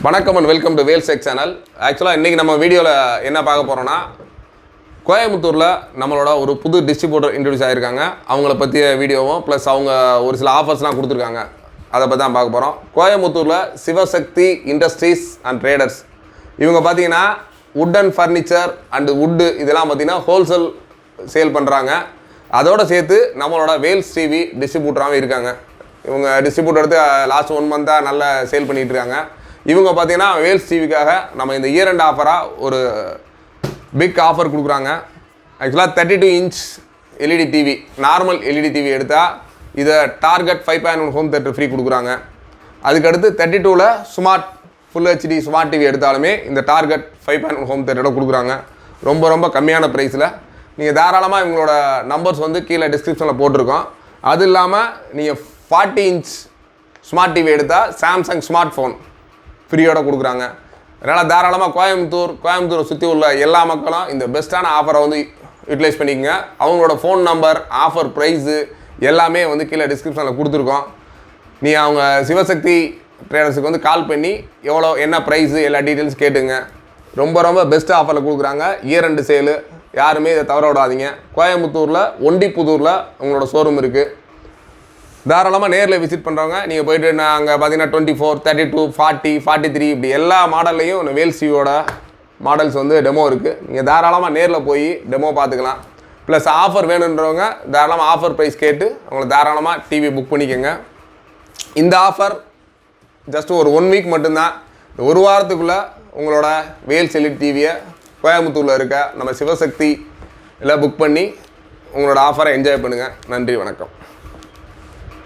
வணக்கம் and welcome to Vel check channel ஆக்சுவலாக இன்றைக்கி நம்ம வீடியோவில் என்ன பார்க்க போகிறோன்னா கோயம்புத்தூரில் நம்மளோட ஒரு புது டிஸ்ட்ரிபியூட்டர் இன்ட்ரடியூஸ் ஆகியிருக்காங்க அவங்கள பற்றிய வீடியோவும் ப்ளஸ் அவங்க ஒரு சில ஆஃபர்ஸ்லாம் கொடுத்துருக்காங்க. அதை பற்றி தான் பார்க்க போகிறோம் கோயம்புத்தூரில் சிவசக்தி இண்டஸ்ட்ரீஸ் அண்ட் ட்ரேடர்ஸ் இவங்க பார்த்தீங்கன்னா wood and furniture and wood இதெல்லாம் பார்த்தீங்கன்னா ஹோல்சேல் சேல் பண்ணுறாங்க அதோடு சேர்த்து நம்மளோட வேல்ஸ் டிவி டிஸ்ட்ரிபியூட்டராகவும் இருக்காங்க. இவங்க டிஸ்ட்ரிபியூட்டர் எடுத்து லாஸ்ட் ஒன் மந்த்தாக நல்லா சேல் பண்ணிகிட்டு இருக்காங்க. இவங்க பார்த்தீங்கன்னா வேல்ஸ் டிவிக்காக நம்ம இந்த இயர் அண்ட் ஆஃபராக ஒரு பிக் ஆஃபர் கொடுக்குறாங்க. ஆக்சுவலாக thirty two inch LED TV normal LED TV எடுத்தால் இதை target five point one home theatre free கொடுக்குறாங்க. அதுக்கடுத்து தேர்ட்டி டூவில் smart full HD smart TV எடுத்தாலுமே இந்த target five point one home தேட்டரோட கொடுக்குறாங்க. ரொம்ப ரொம்ப கம்மியான ப்ரைஸில் நீங்கள் தாராளமாக இவங்களோட நம்பர்ஸ் வந்து கீழே டிஸ்கிரிப்ஷனில் போட்டிருக்கோம். அது இல்லாமல் நீங்கள் ஃபார்ட்டி இன்ச் ஸ்மார்ட் டிவி எடுத்தால் சாம்சங் ஸ்மார்ட் ஃபோன் ஃப்ரீயோடு கொடுக்குறாங்க. அதனால் தாராளமாக கோயம்புத்தூர் கோயம்புத்தூரை சுற்றி உள்ள எல்லா மக்களும் இந்த பெஸ்ட்டான ஆஃபரை வந்து யூட்டிலைஸ் பண்ணிக்கங்க. அவங்களோட ஃபோன் நம்பர் ஆஃபர் ப்ரைஸு எல்லாமே வந்து கீழே டிஸ்கிரிப்ஷனில் கொடுத்துருக்கோம். நீ அவங்க சிவசக்தி ட்ரேடர்ஸுக்கு வந்து கால் பண்ணி எவ்வளோ என்ன ப்ரைஸு எல்லா டீட்டெயில்ஸ் கேட்டுங்க. ரொம்ப ரொம்ப பெஸ்ட் ஆஃபரில் கொடுக்குறாங்க. இயர் ரெண்டு சேலு யாருமே இதை தவற விடாதீங்க. கோயம்புத்தூரில் ஒண்டிப்புதூரில் உங்களோட ஷோரூம் இருக்குது தாராளமாக நேரில் விசிட் பண்ணுறவங்க நீங்கள் போயிட்டு நாங்கள் பார்த்தீங்கன்னா twenty four thirty two forty forty three இப்படி எல்லா மாடல்லையும் வேல்சியோட மாடல்ஸ் வந்து டெமோ இருக்குது நீங்கள் தாராளமாக நேரில் போய் டெமோ பார்த்துக்கலாம் ப்ளஸ் ஆஃபர் வேணுன்றவங்க தாராளமாக ஆஃபர் ப்ரைஸ் கேட்டு அவங்கள தாராளமாக டிவி புக் பண்ணிக்கோங்க. இந்த ஆஃபர் ஜஸ்ட் ஒரு ஒன் வீக் மட்டும்தான். இந்த ஒரு வாரத்துக்குள்ளே உங்களோட வேல் செலிட் டிவியை கோயம்புத்தூரில் இருக்க நம்ம சிவசக்தி எல்லாம் புக் பண்ணி உங்களோட ஆஃபரை என்ஜாய் பண்ணுங்கள் நன்றி வணக்கம்.